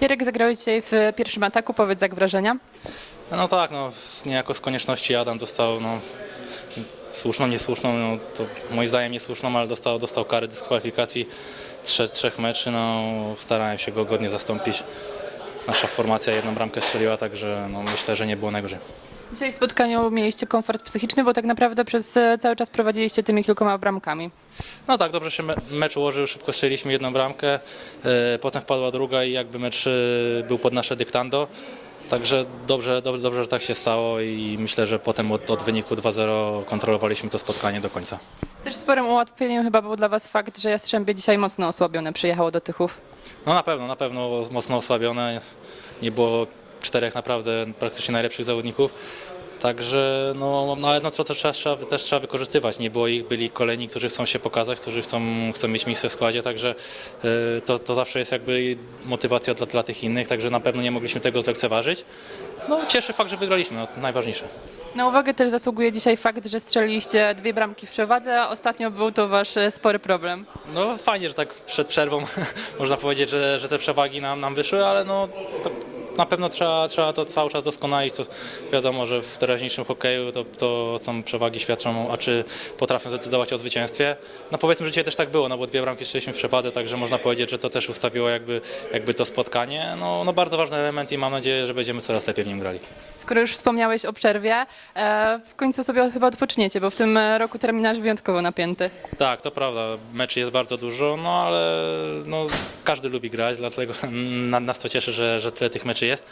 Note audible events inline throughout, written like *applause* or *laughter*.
Jarek zagrałeś dzisiaj w pierwszym ataku, powiedz jak wrażenia. No tak, no niejako z konieczności Adam dostał no, słuszną, niesłuszną, no, to moim zdaniem niesłuszną, ale dostał, dostał karę dyskwalifikacji trzech, trzech meczy, no starałem się go godnie zastąpić. Nasza formacja jedną bramkę strzeliła, także no, myślę, że nie było najgorzej. Dzisiaj w spotkaniu mieliście komfort psychiczny, bo tak naprawdę przez e, cały czas prowadziliście tymi kilkoma bramkami. No tak, dobrze się me- mecz ułożył, szybko strzeliliśmy jedną bramkę, e, potem wpadła druga i jakby mecz e, był pod nasze dyktando. Także dobrze, dobrze, dobrze, że tak się stało i myślę, że potem od, od wyniku 2-0 kontrolowaliśmy to spotkanie do końca. Też sporym ułatwieniem chyba był dla Was fakt, że Jastrzębie dzisiaj mocno osłabione przyjechało do Tychów. No na pewno, na pewno mocno osłabione. Nie było czterech naprawdę praktycznie najlepszych zawodników. Także, no, no ale no, co to trzeba, trzeba, też trzeba wykorzystywać. Nie było ich, byli kolejni, którzy chcą się pokazać, którzy chcą, chcą mieć miejsce w składzie, także y, to, to zawsze jest jakby motywacja dla, dla tych innych, także na pewno nie mogliśmy tego zlekceważyć. No cieszy fakt, że wygraliśmy, no, to najważniejsze. Na uwagę też zasługuje dzisiaj fakt, że strzeliliście dwie bramki w przewadze, a ostatnio był to Wasz e, spory problem. No fajnie, że tak przed przerwą *laughs* można powiedzieć, że, że te przewagi nam, nam wyszły, ale no na pewno trzeba, trzeba to cały czas doskonalić. To wiadomo, że w teraźniejszym hokeju to, to są przewagi świadczą, a czy potrafią zdecydować o zwycięstwie. No powiedzmy, że dzisiaj też tak było, no bo dwie bramki strzeliśmy w przewadze, także można powiedzieć, że to też ustawiło jakby, jakby to spotkanie. No, no bardzo ważny element i mam nadzieję, że będziemy coraz lepiej w nim grali. Skoro już wspomniałeś o przerwie, e, w końcu sobie chyba odpoczniecie, bo w tym roku terminarz wyjątkowo napięty. Tak, to prawda. Meczy jest bardzo dużo, no ale no, każdy lubi grać, dlatego *laughs* na- nas to cieszy, że, że tyle tych meczy jest.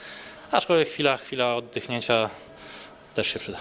Aczkolwiek chwila, chwila oddychnięcia też się przyda.